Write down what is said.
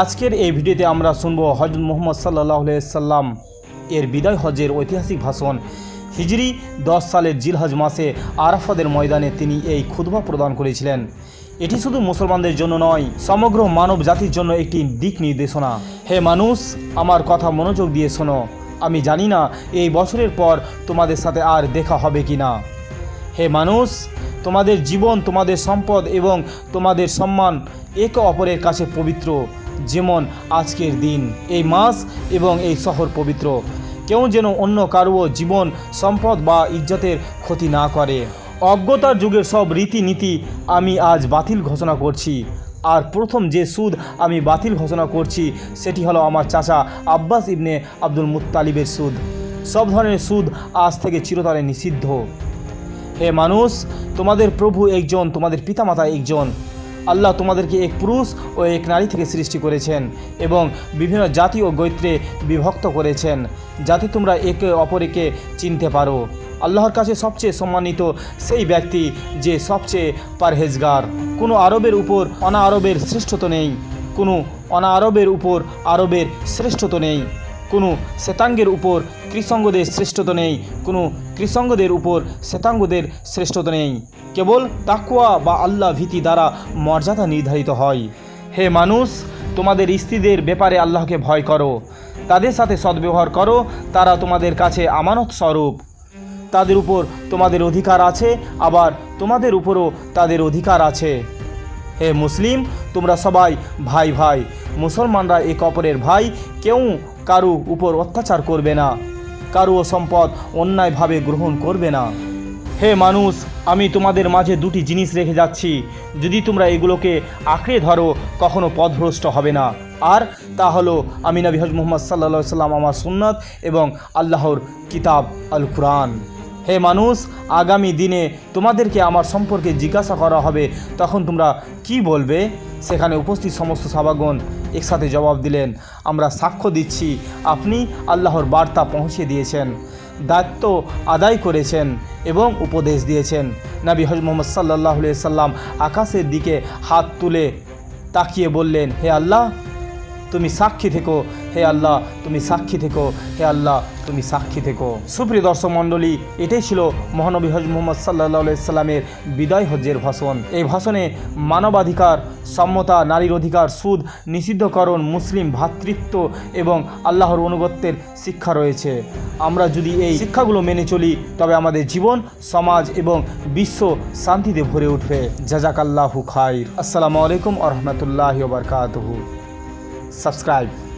আজকের এই ভিডিওতে আমরা শুনব হজরত মোহাম্মদ সাল্লাহ সাল্লাম এর বিদায় হজের ঐতিহাসিক ভাষণ। হিজরি দশ সালের জিলহজ মাসে আরাফাদের ময়দানে তিনি এই খুদবা প্রদান করেছিলেন। এটি শুধু মুসলমানদের জন্য নয়, সমগ্র মানব জাতির জন্য একটি দিক নির্দেশনা। হে মানুষ, আমার কথা মনোযোগ দিয়ে শোনো। আমি জানি না এই বছরের পর তোমাদের সাথে আর দেখা হবে কি না হে মানুষ, তোমাদের জীবন, তোমাদের সম্পদ এবং তোমাদের সম্মান একে অপরের কাছে পবিত্র। যেমন আজকের দিন, এই মাস এবং এই শহর পবিত্র। কেউ যেন অন্য কারও জীবন, সম্পদ বা ইজ্জতের ক্ষতি না করে। অজ্ঞতার যুগের সব রীতিনীতি আমি আজ বাতিল ঘোষণা করছি। আর প্রথম যে সুদ আমি বাতিল ঘোষণা করছি, সেটি হলো আমার চাচা আব্বাস ইবনে আব্দুল মুত্তালিবের সুদ। সব ধরনের সুদ আজ থেকে চিরতরে নিষিদ্ধ। হে মানুষ, তোমাদের প্রভু একজন, তোমাদের পিতামাতা একজন। আল্লাহ তোমাদেরকে এক পুরুষ ও এক নারী থেকে সৃষ্টি করেছেন এবং বিভিন্ন জাতি ও গৈত্রে বিভক্ত করেছেন, যাতে তোমরা একে অপরকে চিনতে পারো। আল্লাহর কাছে সবচেয়ে সম্মানিত সেই ব্যক্তি যে সবচেয়ে পারহেজগার। কোনো আরবের উপর অনা আরবের শ্রেষ্ঠত্ব নেই, কোনো অনা আরবের উপর আরবের শ্রেষ্ঠত্ব নেই। কোনো শ্বেতাঙ্গের উপর কৃষঙ্গদের শ্রেষ্ঠতা নেই, কোনো কৃষঙ্গদের উপর শ্বেতাঙ্গদের শ্রেষ্ঠতা নেই। কেবল তাকুয়া বা আল্লাহ ভীতি দ্বারা মর্যাদা নির্ধারিত হয়। হে মানুষ, তোমাদের স্ত্রীদের ব্যাপারে আল্লাহকে ভয় করো। তাদের সাথে সদ্ব্যবহার করো, তারা তোমাদের কাছে আমানত স্বরূপ। তাদের উপর তোমাদের অধিকার আছে, আবার তোমাদের উপরও তাদের অধিকার আছে। হে মুসলিম, তোমরা সবাই ভাই ভাই মুসলমানরা এক অপরের ভাই, কেউ কারু উপর অত্যাচার করবে না। কারু সম্পদ অন্যায়ভাবে গ্রহণ করবে না। হে মানুষ, আমি তোমাদের মাঝে দুটি জিনিস রেখে যাচ্ছি। যদি তোমরা এগুলোকে আঁকড়ে ধরো, কখনো পথভ্রষ্ট হবে না। আর তা হলো, আমি নবী হজ মোহাম্মদ সাল্লা সাল্লাম আমার সুন্নত এবং আল্লাহর কিতাব আল কুরআন হে মানুষ, আগামী দিনে তোমাদেরকে আমার সম্পর্কে জিজ্ঞাসা করা হবে। তখন তোমরা কি বলবে? সেখানে উপস্থিত সমস্ত সাবাগণ একসাথে জবাব দিলেন, আমরা সাক্ষ্য দিচ্ছি, আপনি আল্লাহর বার্তা পৌঁছে দিয়েছেন, দায়িত্ব আদায় করেছেন এবং উপদেশ দিয়েছেন। নাবি হজ মোহাম্মদ সাল্লাহ সাল্লাম আকাশের দিকে হাত তুলে তাকিয়ে বললেন, হে আল্লাহ তুমি সাক্ষী থেকো, হে আল্লাহ, তুমি সাক্ষী থেকো, হে আল্লাহ, তুমি সাক্ষী থেকো। সুপ্রিয় দর্শক মণ্ডলী, এটাই ছিল মহানবী হজ মোহাম্মদ সাল্লাহ সাল্লামের বিদায় হজ্জের ভাষণ। এই ভাষণে মানবাধিকার, সম্মতা, নারীর অধিকার, সুদ, নিষিদ্ধকরণ, মুসলিম ভ্রাতৃত্ব এবং আল্লাহর অনুগত্যের শিক্ষা রয়েছে। আমরা যদি এই শিক্ষাগুলো মেনে চলি, তবে আমাদের জীবন, সমাজ এবং বিশ্ব শান্তিতে ভরে উঠবে। জাজাক আল্লাহু খাইর। আসসালামু আলাইকুম আ রহমতুল্লাহ বারকাতহু। सब्सक्राइब।